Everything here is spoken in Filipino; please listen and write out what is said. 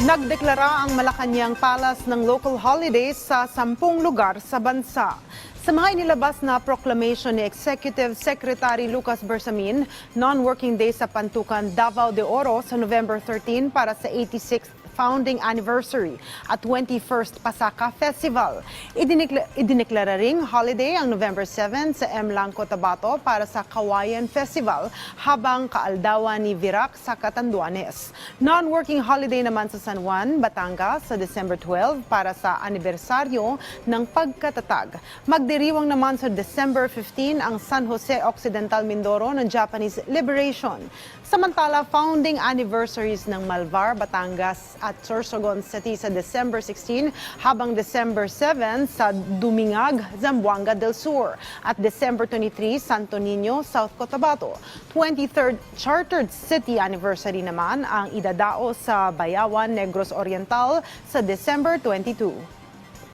Nagdeklara ang Malacanang Palace ng local holidays sa sampung lugar sa bansa. Sa mga inilabas na proclamation ni Executive Secretary Lucas Bersamin, non-working day sa Pantukan Davao de Oro sa November 13 para sa 86th founding anniversary at 21st Pasaka Festival. Idinekla- idineklara ring holiday ang November 7 sa M. Lang Cotabato para sa Kawayan Festival habang kaaldawan ni Virac sa Catanduanes. Non-working holiday naman sa San Juan, Batangas sa December 12 para sa anibersaryo ng pagkatatag. Magdiriwang naman sa December 15 ang San Jose Occidental Mindoro ng Japanese Liberation. Samantala, founding anniversaries ng Malvar, Batangas at Sorsogon City sa December 16 habang December 7 sa Dumingag, Zamboanga del Sur at December 23 Santo Niño, South Cotabato. 23rd Chartered City Anniversary naman ang idadao sa Bayawan, Negros Oriental sa December 22.